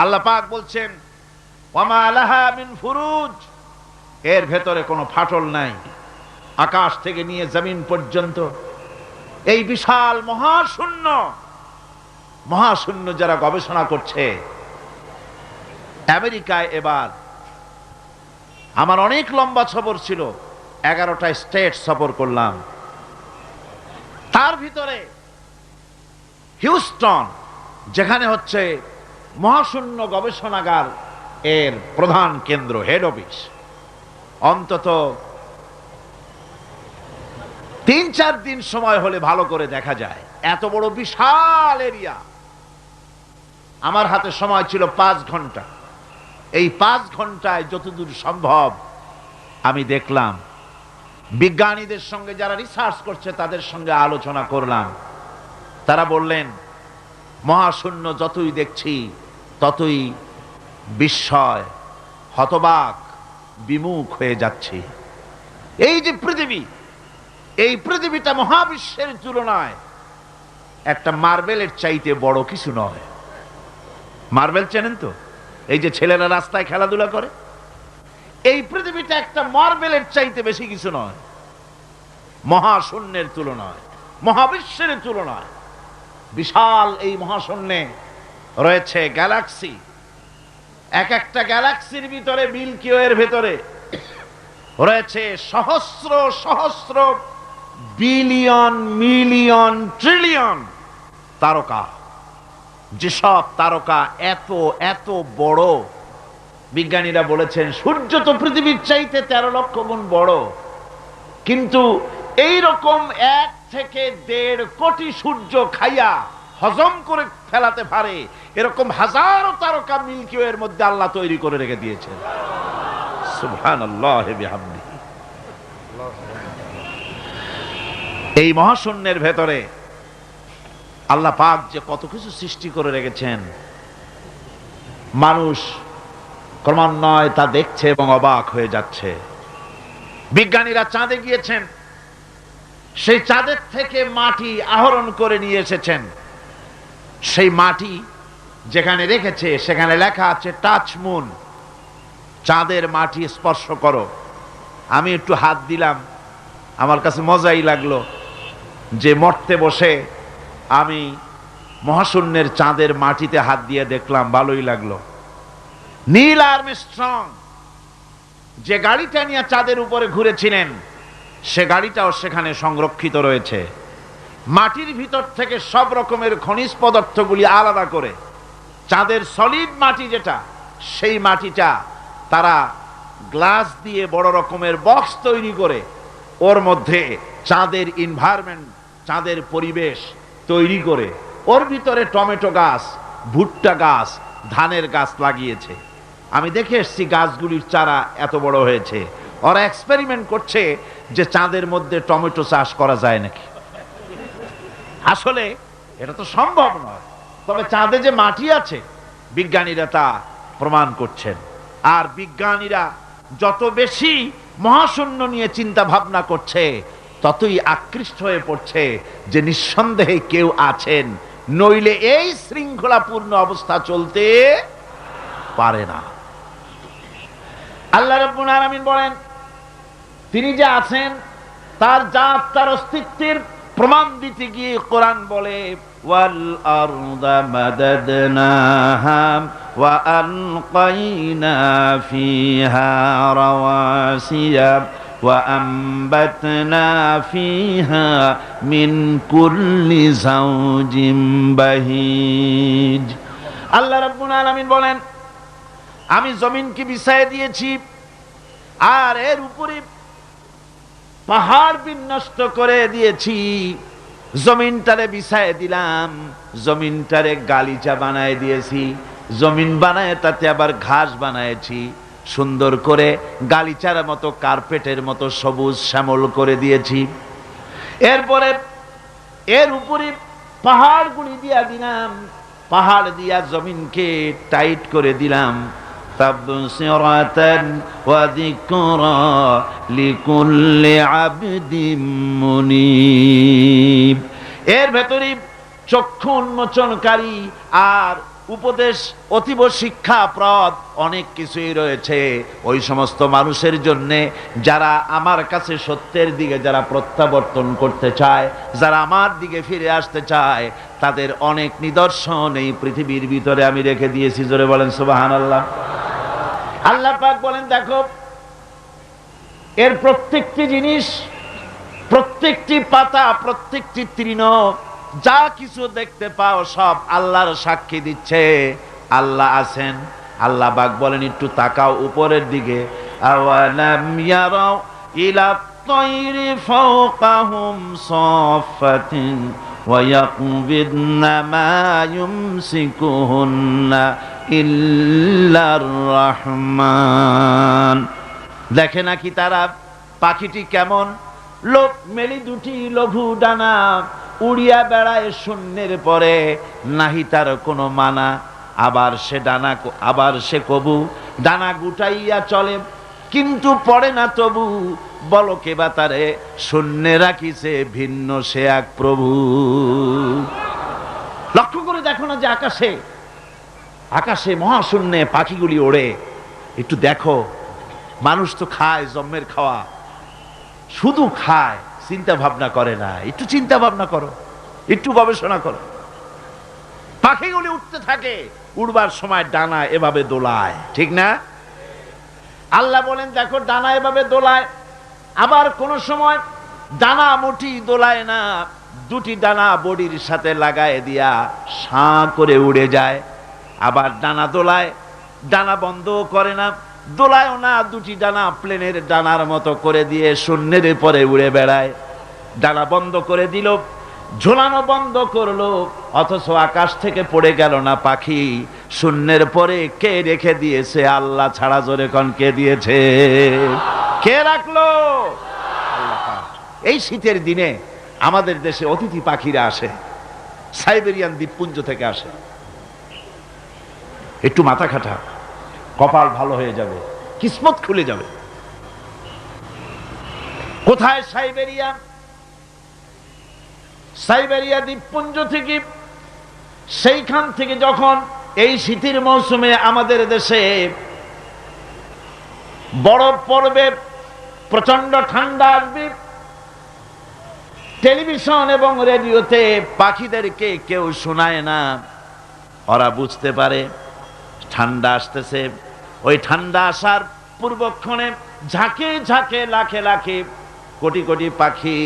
আল্লাহ পাক বলছেন ফুরুজ। এর ভেতরে কোনো ফাটল নাই। আকাশ থেকে নিয়ে জমিন পর্যন্ত। এই বিশাল মহাশূন্য মহাশূন্য যারা গবেষণা করছে, আমেরিকায় এবার আমার অনেক লম্বা সফর ছিল, এগারোটা স্টেট সফর করলাম। তার ভিতরে হিউস্টন, যেখানে হচ্ছে মহাশূন্য গবেষণাগার এর প্রধান কেন্দ্র হেড অফিস অন্তত তিন চার দিন সময় হলে ভালো করে দেখা যায়। এত বড় বিশাল এরিয়া। আমার হাতে সময় ছিল পাঁচ ঘণ্টা। এই পাঁচ ঘন্টায় যতদূর সম্ভব আমি দেখলাম, বিজ্ঞানীদের সঙ্গে যারা রিসার্চ করছে তাদের সঙ্গে আলোচনা করলাম। তারা বললেন মহাশূন্য যতই দেখছি, ততই বিস্ময়, হতবাক, বিমুখ হয়ে যাচ্ছি। এই যে পৃথিবী, এই পৃথিবীটা মহাবিশ্বের তুলনায় একটা মার্বেলের চাইতে বড় কিছু নয়। মার্বেল চেনেন তো? এই যে ছেলেরা রাস্তায় খেলাধুলা করে। এই পৃথিবীটা একটা মার্বেলের চাইতে বেশি কিছু নয়। মহাশূন্যের তুলনায়, মহাবিশ্বের তুলনায়। বিশাল এই মহাশূন্যে রয়েছে গ্যালাক্সি। এক একটা গ্যালাক্সির ভিতরে মিল্কি ওয়ের ভেতরে রয়েছে সহস্র সহস্র বিলিয়ন, মিলিয়ন, ট্রিলিয়ন তারকা। যেসব তারকা এত এত বড়, বিজ্ঞানীরা বলেছেন, সূর্য তো পৃথিবীর চাইতে তেরো লক্ষ গুণ বড়। কিন্তু এই রকম এক থেকে দেড় কোটি সূর্য খাইয়া হজম করে ফেলাতে পারে, এরকম হাজারো তারকা মিল্কি এর মধ্যে আল্লাহ তৈরি করে রেখে দিয়েছেন। এই মহাশূন্যের ভেতরে আল্লাহ পাক যে কত কিছু সৃষ্টি করে রেখেছেন, মানুষ ক্রমান্বয়ে তা দেখছে এবং অবাক হয়ে যাচ্ছে। বিজ্ঞানীরা চাঁদে গিয়েছেন সেই চাঁদের থেকে মাটি আহরণ করে নিয়ে এসেছেন। সেই মাটি যেখানে রেখেছে, সেখানে লেখা আছে, টাচ মুন। চাঁদের মাটি, স্পর্শ করো। আমি একটু হাত দিলাম। আমার কাছে মজাই লাগল যে মরতে বসে আমি মহাশূন্যের চাঁদের মাটিতে হাত দিয়ে দেখলাম, ভালোই লাগল। নীল আর্মস্ট্রং যে গাড়িটা নিয়ে চাঁদের উপরে ঘুরেছিলেন সে গাড়িটাও সেখানে সংরক্ষিত রয়েছে। মাটির ভিতর থেকে সব রকমের খনিজ পদার্থগুলি আলাদা করে। চাঁদের সলিড মাটি যেটা, সেই মাটিটা তারা গ্লাস দিয়ে বড় রকমের বক্স তৈরি করে। ওর মধ্যে চাঁদের ইনভায়রনমেন্ট চাঁদের পরিবেশ তৈরি করে। ওর ভিতরে টমেটো গাছ, ভুট্টা গাছ, ধানের গাছ লাগিয়েছে। আমি দেখে এসছি গাছগুলির চারা এত বড় হয়েছে। ওরা এক্সপেরিমেন্ট করছে যে চাঁদের মধ্যে টমেটো চাষ করা যায় নাকি? আসলে এটা তো সম্ভব নয়। তবে চাঁদে যে মাটি আছে, বিজ্ঞানীরা তা প্রমাণ করছেন। আর বিজ্ঞানীরা যত বেশি মহাশূন্য নিয়ে চিন্তা ভাবনা করছে, ততই আকৃষ্ট হয়ে পড়ছে যে নিঃসন্দেহে কেউ আছেন, নইলে এই শৃঙ্খলাপূর্ণ অবস্থা চলতে পারে না। আল্লাহ রাব্বুল আলামিন বলেন তিনি যে আছেন তার জাত তার অস্তিত্বের প্রমাণ দিতে গিয়ে কোরআন বলে ওয়াল আরদা মাদাদনাহা ওয়া আলকাইনা ফিহা রাওয়াসিয়া وأنبتنا فيها من كل زوج بهيج আল্লাহ রাব্বুল আলামিন বলেন আমি জমিনকে বিছায় দিয়েছি আর এর উপরে পাহাড় বিনষ্ট করে দিয়েছি। জমিনটারে বিছায় দিলাম, জমিনটারে গালিচা বানায় দিয়েছি, জমিন বানায় তাতে আবার ঘাস বানায়েছি, সুন্দর করে গালিচার মতো কার্পেটের মতো সবুজ শ্যামল করে দিয়েছি। এরপরে এর উপরে পাহাড়গুলি দিয়া দিলাম, পাহাড় দিয়া জমিনকে টাইট করে দিলাম تبصرة وذكرى لكل عبد منيب এর ভেতরে চক্ষু উন্মোচনকারী আর উপদেশ অতীব শিক্ষাপ্রদ অনেক কিছুই রয়েছে ওই সমস্ত মানুষের জন্য যারা আমার কাছে সত্যের দিকে যারা প্রত্যাবর্তন করতে চায় যারা আমার দিকে ফিরে আসতে চায় তাদের অনেক নিদর্শন এই পৃথিবীর ভিতরে আমি রেখে দিয়েছি জোরে বলেন সুবাহান আল্লাহ আল্লাহ পাক বলেন দেখো এর প্রত্যেকটি জিনিস প্রত্যেকটি পাতা প্রত্যেকটি তৃণ যা কিছু দেখতে পাও সব আল্লাহর সাক্ষী দিচ্ছে আল্লাহ আছেন আল্লাহ বাক বলেন একটু তাকাও উপরের দিকে আওয়ালাম ইয়ারাও ইলা তৈরি ফাওকাহুম সাফাতিন ويقبضن ما يمسكهن ইল্লার রহমান। দেখে নাকি তারা পাখিটি কেমন? লোক মেলি দুটি লঘু ডানা উড়িয়া বেড়ায় শূন্যের পরে নাহি তার কোনো মানা। আবার সে ডানা আবার সে কবু, ডানা গুটাইয়া চলে। কিন্তু পড়ে না তবু বলকে বা তারে? শূন্যে রাখিছে ভিন্ন সে এক প্রভু। লক্ষ্য করে দেখো না যে আকাশে আকাশে মহাশূন্যে পাখিগুলি ওড়ে। একটু দেখো, মানুষ তো খায় জন্মের খাওয়া। শুধু খায়, চিন্তা ভাবনা করে না। একটু চিন্তা ভাবনা করো, একটু গবেষণা করো। পাখিগুলি উঠতে থাকে, উড়বার সময় ডানা এভাবে দোলায়, ঠিক না? আল্লাহ বলেন, দেখো, ডানা এভাবে দোলায়, আবার কোন সময় ডানা মুঠি দোলায় না, দুটি ডানা বডির সাথে লাগায় দিয়া, সাঁ করে উড়ে যায়। আবার ডানা দোলায়, ডানা বন্ধ করে না, দোলায়ও না, দুটি ডানা প্লেনের ডানার মতো করে দিয়ে শূন্যের পরে উড়ে বেড়ায়। ডানা বন্ধ করে দিল, ঝোলানো বন্ধ করল, অথচ আকাশ থেকে পড়ে গেল না পাখি। শূন্যের পরে কে রেখে দিয়েছে? আল্লাহ ছাড়া জোরে কন কে দিয়েছে? কে রাখল? এই শীতের দিনে আমাদের দেশে অতিথি পাখিরা আসে, সাইবেরিয়ান দ্বীপপুঞ্জ থেকে আসে। একটু মাথা খাটা। কপাল ভালো হয়ে যাবে। কিসমত খুলে যাবে। কোথায় সাইবেরিয়া? সাইবেরিয়া দ্বীপপুঞ্জ থেকে। সেইখান থেকে যখন এই শীতের মৌসুমে আমাদের দেশে বরফ পড়বে প্রচণ্ড ঠান্ডা আসবে, টেলিভিশন এবং রেডিওতে পাখিদেরকে কেউ শোনায় না। ওরা বুঝতে পারে ঠান্ডা আসতেছে। ওই ঠান্ডা আসার পূর্বক্ষণে ঝাঁকে ঝাঁকে, লাখে লাখে কোটি কোটি পাখি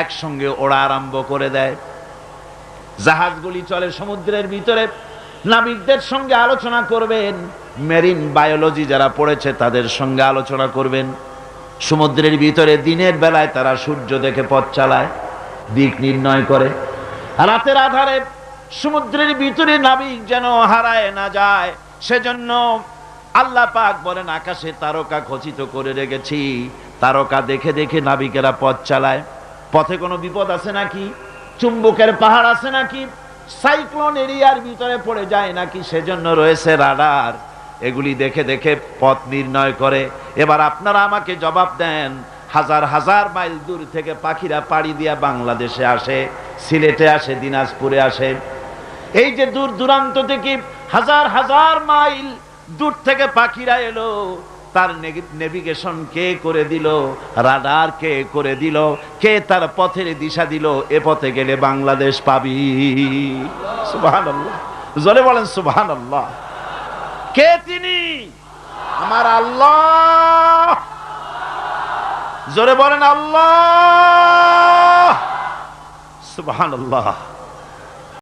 একসঙ্গে ওড়া আরম্ভ করে দেয়। জাহাজগুলি চলে সমুদ্রের ভিতরে। নাবিকদের সঙ্গে আলোচনা করবেন। মেরিন বায়োলজি যারা পড়েছে তাদের সঙ্গে আলোচনা করবেন। সমুদ্রের ভিতরে দিনের বেলায় তারা সূর্য দেখে পথ চালায়, দিক নির্ণয় করে। রাতের আধারে সমুদ্রের ভিতরে নাবিক যেন হারায় না যায়। সেজন্য আল্লাহ পাক বলেন, আকাশে তারকা খচিত করে রেখেছি। তারকা দেখে দেখে নাবিকেরা পথ চালায়। পথে কোনো বিপদ আছে নাকি? চুম্বকের পাহাড় আছে নাকি? সাইক্লোন এরিয়ার ভিতরে পড়ে যায় নাকি? সেজন্য রয়েছে রাডার। এগুলি দেখে দেখে পথ নির্ণয় করে। এবার আপনারা আমাকে জবাব দেন, হাজার হাজার মাইল দূর থেকে পাখিরা পাড়ি দিয়া বাংলাদেশে আসে, সিলেটে আসে, দিনাজপুরে আসে। এই যে দূর দূরান্ত থেকে হাজার হাজার মাইল দূর থেকে পাখিরা এলো। তার নেভিগেশন কে করে দিল রাডার কে করে দিল, কে তার পথের দিশা দিল, এ পথে গেলে বাংলাদেশ পাবি। জলে বলেন সুবহান আল্লাহ কে তিনি? আমার আল্লাহ। জোরে বলেন আল্লাহ। সুবহান আল্লাহ